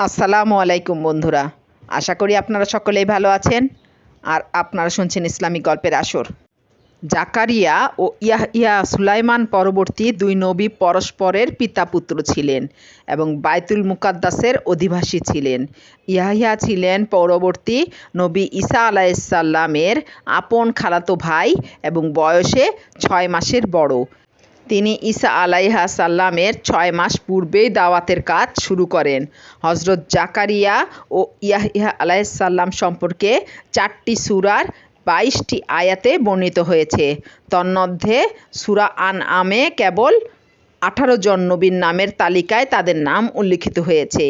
আসসালামু আলাইকুম বন্ধুরা। আশা করি আপনারা সকলেই ভালো আছেন আর আপনারা শুনছেন ইসলামিক গল্পের আসর। জাকারিয়া ও ইয়াহিয়া সুলাইমান পরবর্তী দুই নবী পরস্পরের পিতা পুত্র ছিলেন এবং বাইতুল মুকাদ্দাসের অধিবাসী ছিলেন। ইয়াহিয়া ছিলেন পরবর্তী নবী ঈসা আলাইসাল্লামের আপন খালাতো ভাই এবং বয়সে ছয় মাসের বড়। তিনি ঈসা আলাইহা সাল্লামের ছয় মাস পূর্বেই দাওয়াতের কাজ শুরু করেন। হজরত জাকারিয়া ও ইয়াহিয়া আলাইসাল্লাম সম্পর্কে চারটি সুরার বাইশটি আয়াতে বর্ণিত হয়েছে। তন্মধ্যে সুরা আন আমে কেবল আঠারো জন নবীর নামের তালিকায় তাদের নাম উল্লিখিত হয়েছে।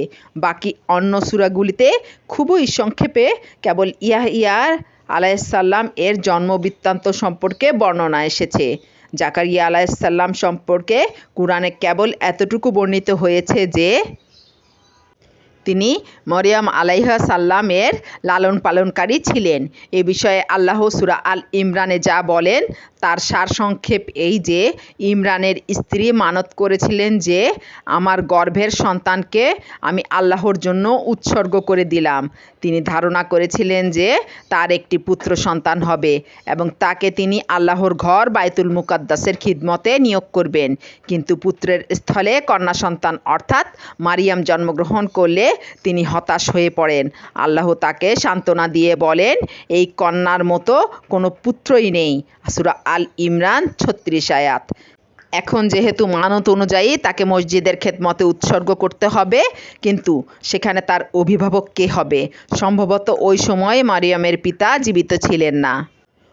বাকি অন্য সুরাগুলিতে খুবই সংক্ষেপে কেবল ইয়াহিয়ার আলাইসাল্লাম এর জন্মবৃত্তান্ত সম্পর্কে বর্ণনা এসেছে। জাকারিয়া আলাইসাল্লাম সম্পর্কে কোরআনে কেবল এতটুকু বর্ণিত হয়েছে যে তিনি মরিয়াম আলাইহা সাল্লামের লালন পালনকারী ছিলেন। এ বিষয়ে আল্লাহ সুরা আল ইমরানে যা বলেন, তার সারসংক্ষেপ এই যে, ইমরানের স্ত্রী মানত করেছিলেন যে, আমার গর্ভের সন্তানকে আমি আল্লাহর জন্য উৎসর্গ করে দিলাম। তিনি ধারণা করেছিলেন যে, তার একটি পুত্র সন্তান হবে এবং তাকে তিনি আল্লাহর ঘর বাইতুল মুকাদ্দাসের খিদমতে নিয়োগ করবেন। কিন্তু পুত্রের স্থলে কন্যা সন্তান অর্থাৎ মারিয়াম জন্মগ্রহণ করলে তিনি হতাশ হয়ে পড়েন। আল্লাহ তাকে সান্ত্বনা দিয়ে বলেন, এই কন্যার মতো কোনো পুত্রই নেই। সুরা আল ইমরান ছত্রিশ আয়াত। এখন যেহেতু মানত অনুযায়ী তাকে মসজিদের খেদমতে উৎসর্গ করতে হবে, কিন্তু সেখানে তার অভিভাবক কে হবে? সম্ভবত ওই সময় মারিয়ামের পিতা জীবিত ছিলেন না।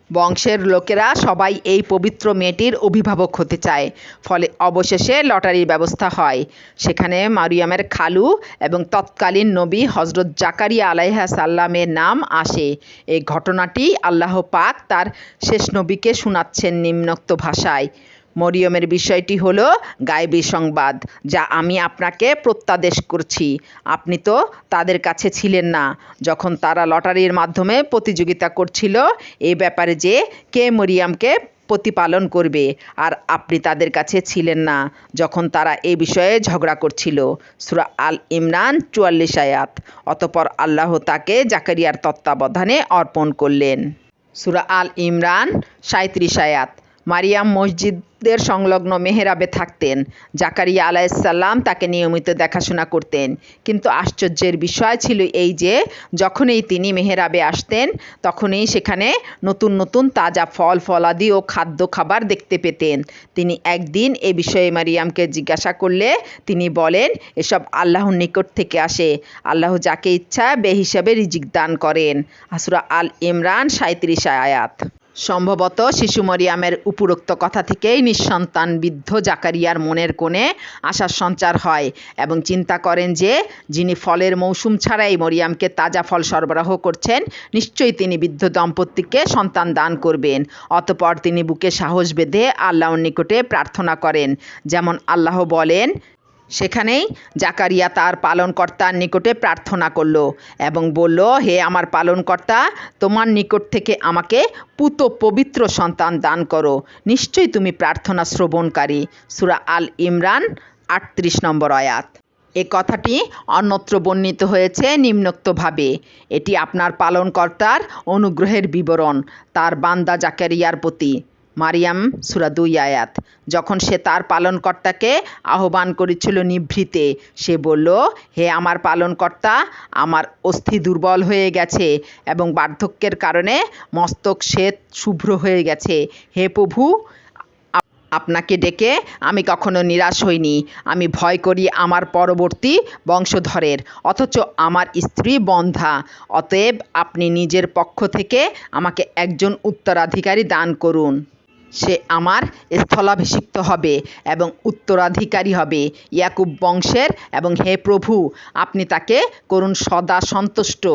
বংশের লোকেরা সবাই এই পবিত্র মেয়েটির অভিভাবক হতে চায়। ফলে অবশেষে লটারির ব্যবস্থা হয়। সেখানে মারিয়ামের খালু এবং তৎকালীন নবী হজরত জাকারিয়া আলাইহা সাল্লামের নাম আসে। এই ঘটনাটি আল্লাহ পাক তার শেষ নবীকে শোনাচ্ছেন নিম্নোক্ত ভাষায়। মরিয়মের বিষয়টি হল গায়েবী সংবাদ, যা আমি আপনাকে প্রত্যাদেশ করছি। আপনি তো তাদের কাছে ছিলেন না। যখন তারা লটারির মাধ্যমে প্রতিযোগিতা করছিল, এ ব্যাপারে যে কে মরিয়ামকে প্রতিপালন করবে, আর আপনি তাদের কাছে ছিলেন না, যখন তারা এ বিষয়ে ঝগড়া করছিল। সুরা আল ইমরান চুয়াল্লিশ আয়াত। অতপর আল্লাহ তাকে জাকারিয়ার তত্ত্বাবধানে অর্পণ করলেন। সুরা আল ইমরান সাঁত্রিশ আয়াত। মারিয়াম মসজিদের সংলগ্ন মেহেরাবে থাকতেন। জাকারিয়া আলাইসাল্লাম তাকে নিয়মিত দেখাশোনা করতেন। কিন্তু আশ্চর্যের বিষয় ছিল এই যে, যখনই তিনি মেহেরাবে আসতেন, তখনই সেখানে নতুন নতুন তাজা ফল, ফলাদি ও খাদ্য খাবার দেখতে পেতেন। তিনি একদিন এ বিষয়ে মারিয়ামকে জিজ্ঞাসা করলে তিনি বলেন, এসব আল্লাহর নিকট থেকে আসে। আল্লাহ যাকে ইচ্ছা, বে হিসাবে রিজিক দান করেন। আসুরা আল ইমরান সাঁত্রিশ আয়াত। সম্ভবত শিশু মরিয়ামের উপরোক্ত কথা থেকেই নিঃসন্তান বৃদ্ধ জাকারিয়ার মনের কোণে আশার সঞ্চার হয় এবং চিন্তা করেন যে, যিনি ফলের মৌসুম ছাড়াই মরিয়ামকে তাজা ফল সরবরাহ করছেন, নিশ্চয়ই তিনি বৃদ্ধ দম্পতিকে সন্তান দান করবেন। অতপর তিনি বুকে সাহস বেঁধে আল্লাহর নিকটে প্রার্থনা করেন, যেমন আল্লাহ বলেন সেখানেই জাকারিয়া তার পালনকর্তার নিকটে প্রার্থনা করল এবং বলল, হে আমার পালনকর্তা, তোমার নিকট থেকে আমাকে পুত পবিত্র সন্তান দান করো। নিশ্চয়ই তুমি প্রার্থনা শ্রবণকারী। সুরা আল ইমরান, আটত্রিশ নম্বর আয়াত। এ কথাটি অন্যত্র বর্ণিত হয়েছে নিম্নোক্তভাবে। এটি আপনার পালনকর্তার অনুগ্রহের বিবরণ, তার বান্দা জাকারিয়ার প্রতি। মারিয়াম সুরা দুই আয়াত। যখন সে তার পালনকর্তাকে আহ্বান করেছিল নিভৃতে, সে বলল, হে আমার পালনকর্তা, আমার অস্থি দুর্বল হয়ে গেছে এবং বার্ধক্যের কারণে মস্তক শ্বেত শুভ্র হয়ে গেছে। হে প্রভু, আপনাকে ডেকে আমি কখনো নিরাশ হইনি। আমি ভয় করি আমার পরবর্তী বংশধরের, অথচ আমার স্ত্রী বন্ধা। অতএব আপনি নিজের পক্ষ থেকে আমাকে একজন উত্তরাধিকারী দান করুন। সে আমার স্থলাভিষিক্ত হবে এবং উত্তরাধিকারী হবে। ইয়াকুব বংশের এবং হে প্রভু, আপনি তাকে করুন সদা সন্তুষ্ট।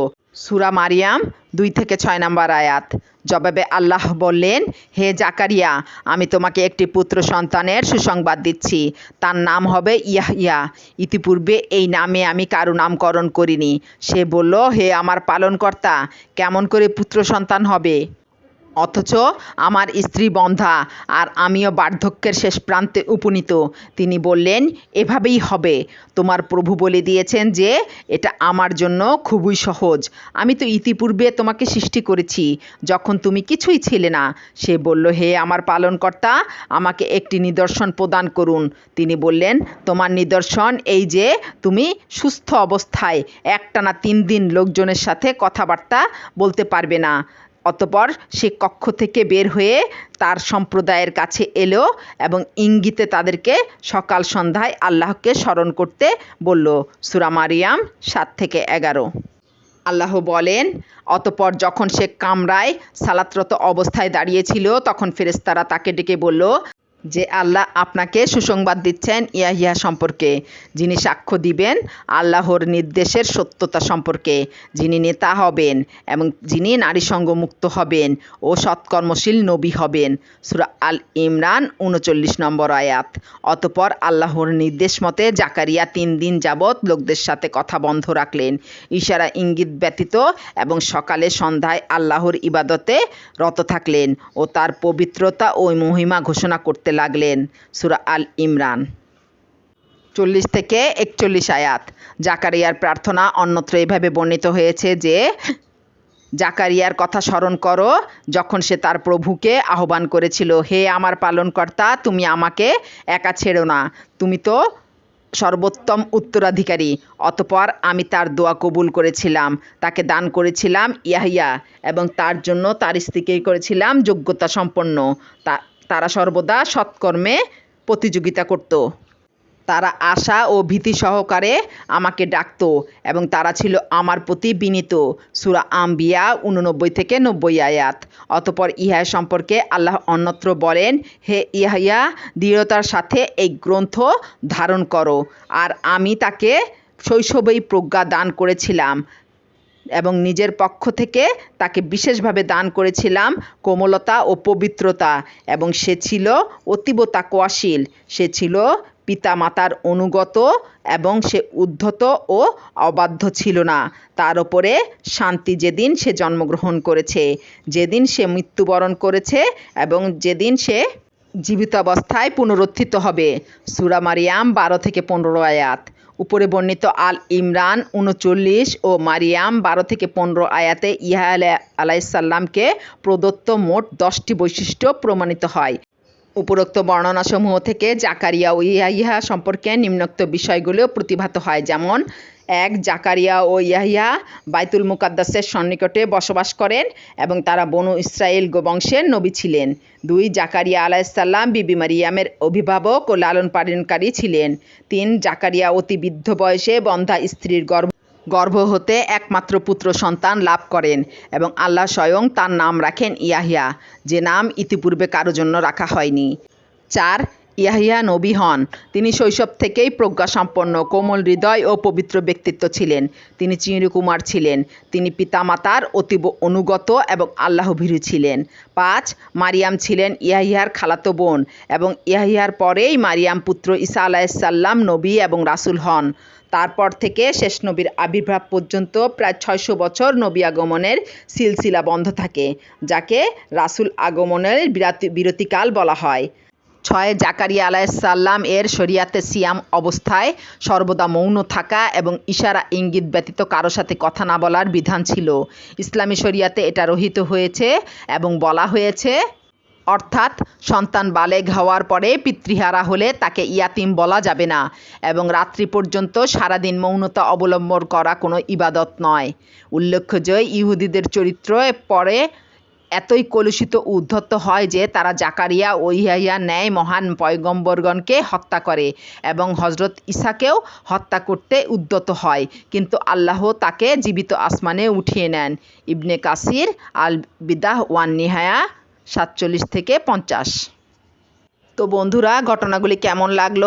সুরা মারিয়াম দুই থেকে ছয় নম্বর আয়াত। জবাবে আল্লাহ বললেন, হে জাকারিয়া, আমি তোমাকে একটি পুত্র সন্তানের সুসংবাদ দিচ্ছি। তার নাম হবে ইয়াহিয়া ইতিপূর্বে এই নামে আমি কারও নামকরণ করিনি। সে বলল, হে আমার পালনকর্তা, কেমন করে পুত্র সন্তান হবে? অথচ আমার স্ত্রী বন্ধা আর আমিও বার্ধক্যের শেষ প্রান্তে উপনীত। তিনি বললেন, এভাবেই হবে। তোমার প্রভু বলে দিয়েছেন যে, এটা আমার জন্য খুবই সহজ। আমি তো ইতিপূর্বে তোমাকে সৃষ্টি করেছি। যখন তুমি কিছুই ছিলে না, সে বলল, হে আমার পালনকর্তা, আমাকে একটি নিদর্শন প্রদান করুন। তিনি বললেন, তোমার নিদর্শন এই যে, তুমি সুস্থ অবস্থায় একটানা তিন দিন লোকজনের সাথে কথাবার্তা বলতে পারবে না। অতপর সে কক্ষ থেকে বের হয়ে তার সম্প্রদায়ের কাছে এলো এবং ইঙ্গিতে তাদেরকে সকাল সন্ধ্যায় আল্লাহকে স্মরণ করতে বলল, সুরা মারিয়াম সাত থেকে এগারো। আল্লাহ বলেন, অতপর যখন সে কামরায় সালাতরত অবস্থায় দাঁড়িয়েছিল, তখন ফেরেস্তারা তাকে ডেকে বলল যে আল্লাহ আপনাকে সুসংবাদ দিচ্ছেন ইয়াহিয়া সম্পর্কে। যিনি সাক্ষ্য দিবেন আল্লাহর নির্দেশের সত্যতা সম্পর্কে। যিনি নেতা হবেন এবং যিনি নারী সঙ্গ মুক্ত হবেন ও সৎকর্মশীল নবী হবেন। সুরা আল ইমরান উনচল্লিশ নম্বর আয়াত। অতপর আল্লাহর নির্দেশ মতে জাকারিয়া তিন দিন যাবৎ লোকদের সাথে কথা বন্ধ রাখলেন। ইশারা ইঙ্গিত ব্যতীত এবং সকালে সন্ধ্যায় আল্লাহর ইবাদতে রত থাকলেন ও তার পবিত্রতা ও মহিমা ঘোষণা করতে লাগলেন সুরা আল ইমরান। চল্লিশ থেকে একচল্লিশ আয়াত। জাকারিয়ার প্রার্থনা অন্যত্র এভাবে বর্ণিত হয়েছে যে, জাকারিয়ার কথা স্মরণ করো, যখন সে তার প্রভুকে আহ্বান করেছিল, হে আমার পালনকর্তা, তুমি আমাকে একা ছেড়ো না। তুমি তো সর্বোত্তম উত্তরাধিকারী। অতপর আমি তার দোয়া কবুল করেছিলাম, তাকে দান করেছিলাম ইয়াহিয়া এবং তার জন্য তার স্ত্রীকে করেছিলাম যোগ্যতা সম্পন্ন। তা তারা সর্বদা সৎকর্মে প্রতিযোগিতা করত। তারা আশা ও ভীতি সহকারে আমাকে ডাকতো এবং তারা ছিল আমার প্রতি বিনীত। সুরা আম্বিয়া উননব্বই থেকে নব্বই আয়াত। অতপর ইহা সম্পর্কে আল্লাহ অন্যত্র বলেন, হে ইহাইয়া দৃঢ়তার সাথে এই গ্রন্থ ধারণ করো। আর আমি তাকে শৈশবেই প্রজ্ঞা দান করেছিলাম। এবং নিজের পক্ষ থেকে তাকে বিশেষভাবে দান করেছিলাম কোমলতা ও পবিত্রতা। এবং সে ছিল অতীব তাকোয়াশীল সে ছিল পিতা মাতার অনুগত এবং সে উদ্ধত ও অবাধ্য ছিল না। তার ওপরে শান্তি যেদিন সে জন্মগ্রহণ করেছে, যেদিন সে মৃত্যুবরণ করেছে এবং যেদিন সে জীবিত অবস্থায় পুনরুত্থিত হবে। সুরা মারিয়াম বারো থেকে পনেরো আয়াত। উপরে বর্ণিত আল ইমরান উনচল্লিশ ও মারিয়াম বারো থেকে পনেরো আয়াতে ইহা আলাইসাল্লামকে প্রদত্ত মোট দশটি বৈশিষ্ট্য প্রমাণিত হয়। উপরোক্ত বর্ণনাসমূহ থেকে জাকারিয়া ও ইয়াহিয়া সম্পর্কে নিম্নোক্ত বিষয়গুলো প্রতিভাত হয়। যেমন, এক, জাকারিয়া ও ইয়াহিয়া বাইতুল মুকাদ্দাসের সন্নিকটে বসবাস করেন এবং তারা বনু ইসরায়েল গোবংশের নবী ছিলেন। দুই, জাকারিয়া আলাইসাল্লাম বিবি মারিয়ামের অভিভাবক ও লালন পালনকারী ছিলেন। তিন, জাকারিয়া অতি বৃদ্ধ বয়সে বন্ধা স্ত্রীর গর্ভ গর্ভ হতে একমাত্র পুত্র সন্তান লাভ করেন এবং আল্লাহ স্বয়ং তার নাম রাখেন ইয়াহিয়া। যে নাম ইতিপূর্বে কারও জন্য রাখা হয়নি। চার ইয়াহিয়া নবী হন। তিনি শৈশব থেকেই প্রজ্ঞাসম্পন্ন, কোমল হৃদয় ও পবিত্র ব্যক্তিত্ব ছিলেন। তিনি চিরকুমার ছিলেন। তিনি পিতামাতার অতীব অনুগত এবং আল্লাহভীরু ছিলেন। পাঁচ, মারিয়াম ছিলেন ইয়াহিয়ার খালাতো বোন এবং ইয়াহিয়ার পরেই মারিয়াম পুত্র ঈসা আলাইসাল্লাম নবী এবং রাসুল হন। তারপর থেকে শেষ নবীর আবির্ভাব পর্যন্ত প্রায় ছয়শো বছর নবী আগমনের সিলসিলা বন্ধ থাকে, যাকে রাসুল আগমনের বিরাতি, বিরতিকাল বলা হয়। ছয় জাকারিয়া আলাইসাল্লাম এর শরিয়াতে সিয়াম অবস্থায় সর্বদা মৌন থাকা এবং ইশারা ইঙ্গিত ব্যতীত কারও সাথে কথা না বলার বিধান ছিল। ইসলামী শরিয়াতে এটা রহিত হয়েছে এবং বলা হয়েছে, অর্থাৎ সন্তান বালেগ হওয়ার পরে পিতৃহারা হলে তাকে ইয়াতিম বলা যাবে না এবং রাত্রি পর্যন্ত সারাদিন মৌনতা অবলম্বন করা কোনো ইবাদত নয়। উল্লেখ্য যে ইহুদিদের চরিত্র পরে এতই কলুষিত উদ্ধত্ত হয় যে তারা জাকারিয়া ও ইহাইয়া ন্যায়, মহান পয়গম্বরগণকে হত্যা করে এবং হজরত ইসাকেও হত্যা করতে উদ্যত হয়। কিন্তু আল্লাহ তাকে জীবিত আসমানে উঠিয়ে নেন। ইবনে কাসির আল বিদাহ ওয়ান নিহায়া সাতচল্লিশ থেকে পঞ্চাশ। তো বন্ধুরা, ঘটনাগুলি কেমন লাগল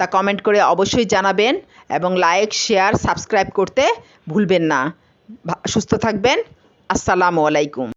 তা কমেন্ট করে অবশ্যই জানাবেন এবং লাইক, শেয়ার, সাবস্ক্রাইব করতে ভুলবেন না। সুস্থ থাকবেন। আসসালামু আলাইকুম।